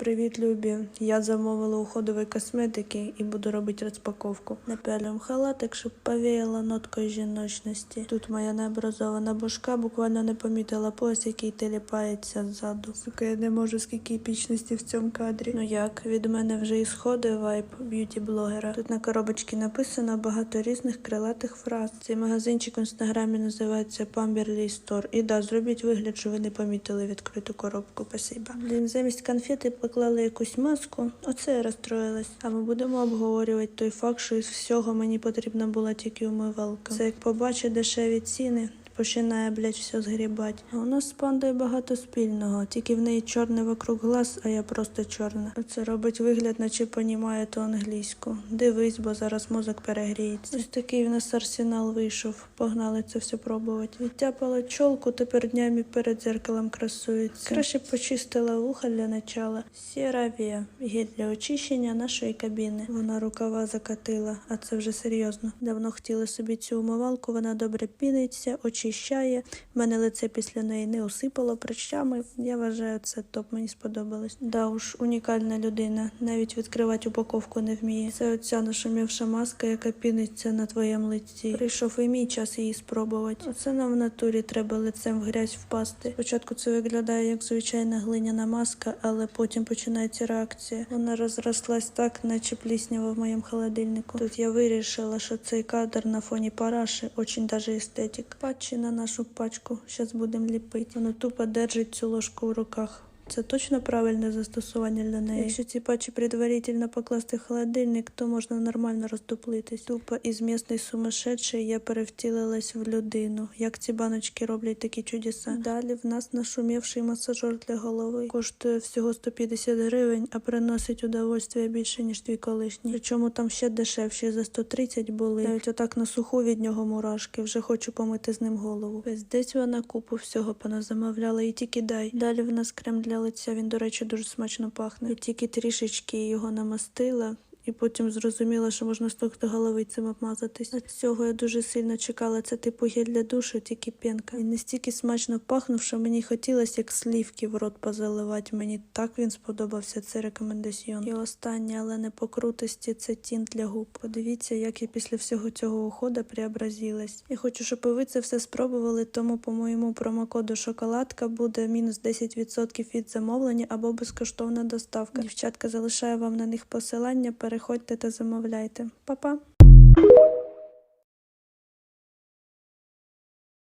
Привіт, любі! Я замовила уходової косметики і буду робити розпаковку. Напялюємо халатик, щоб повіяло ноткою жіночності. Тут моя необразована бушка буквально не помітила пояс, який теліпається ззаду. Сука, я не можу скільки епічності в цьому кадрі. Ну як, від мене вже і сходить вайб б'юті-блогера. Тут на коробочці написано багато різних крилатих фраз. Цей магазинчик в інстаграмі називається Pamberley Store. І да, зробіть вигляд, що ви не помітили відкриту коробку. Спасибо. Блін, замість конфети поклали якусь маску. Оце я розстроїлась. А ми будемо обговорювати той факт, що із всього мені потрібна була тільки умивалка. Це як побачить дешеві ціни. Починає, блядь, все згрібати. У нас з пандою багато спільного, тільки в неї чорне вокруг глаз, а я просто чорна. Це робить вигляд, наче понімає то англійську. Дивись, бо зараз мозок перегріється. Ось такий в нас арсенал вийшов. Погнали це все пробувати. Відтяпала чолку, тепер днями перед дзеркалом красується. Краще почистила вуха для начала. Сіравія, гель для очищення нашої кабіни. Вона рукава закатила, а це вже серйозно. Давно хотіла собі цю умивалку, вона добре піниться, очищає. В мене лице після неї не усипало прищами. Я вважаю, це топ, мені сподобалось. Да уж, унікальна людина. Навіть відкривати упаковку не вміє. Це оця нашумівша маска, яка піниться на твоєму лиці. Прийшов і мій час її спробувати. Оце нам в натурі треба лицем в грязь впасти. Спочатку це виглядає як звичайна глиняна маска, але потім починається реакція. Вона розрослась так, наче пліснява в моєму холодильнику. Тут я вирішила, що цей кадр на фоні параші очень даже естетик. Патчі на нашу пачку. Щас будемо ліпити. Вона тупо держить цю ложку в руках. Це точно правильне застосування для неї. Якщо ці патчі предварительно покласти в холодильник, то можна нормально роздуплитись. Тупо із місний сумасшедший я перевтілилась в людину. Як ці баночки роблять такі чудеса. Далі в нас нашумівший масажер для голови. Коштує всього 150 гривень, а приносить удовольствие більше, ніж твій колишній. Причому там ще дешевші за 130 були. Навіть отак на суху від нього мурашки. Вже хочу помити з ним голову. Десь вона купу всього поназамовляла і тільки дай. Далі в нас крем для лиця. Він, до речі, дуже смачно пахне. Я тільки трішечки його намастила. І потім зрозуміла, що можна з голови цим обмазатись. От цього я дуже сильно чекала. Це типу гель для душу, тільки пінка. Він настільки смачно пахнув, що мені хотілося як слівки в рот позаливати. Мені так він сподобався. Це рекомендаціон. І останнє, але не по крутості, це тінт для губ. Подивіться, як я після всього цього уходу преобразилась. Я хочу, щоб і ви це все спробували. Тому по моєму промокоду шоколадка буде мінус 10% від замовлення або безкоштовна доставка. Дівчатка залишаю вам на них посилання. Переходьте та замовляйте. Па-па!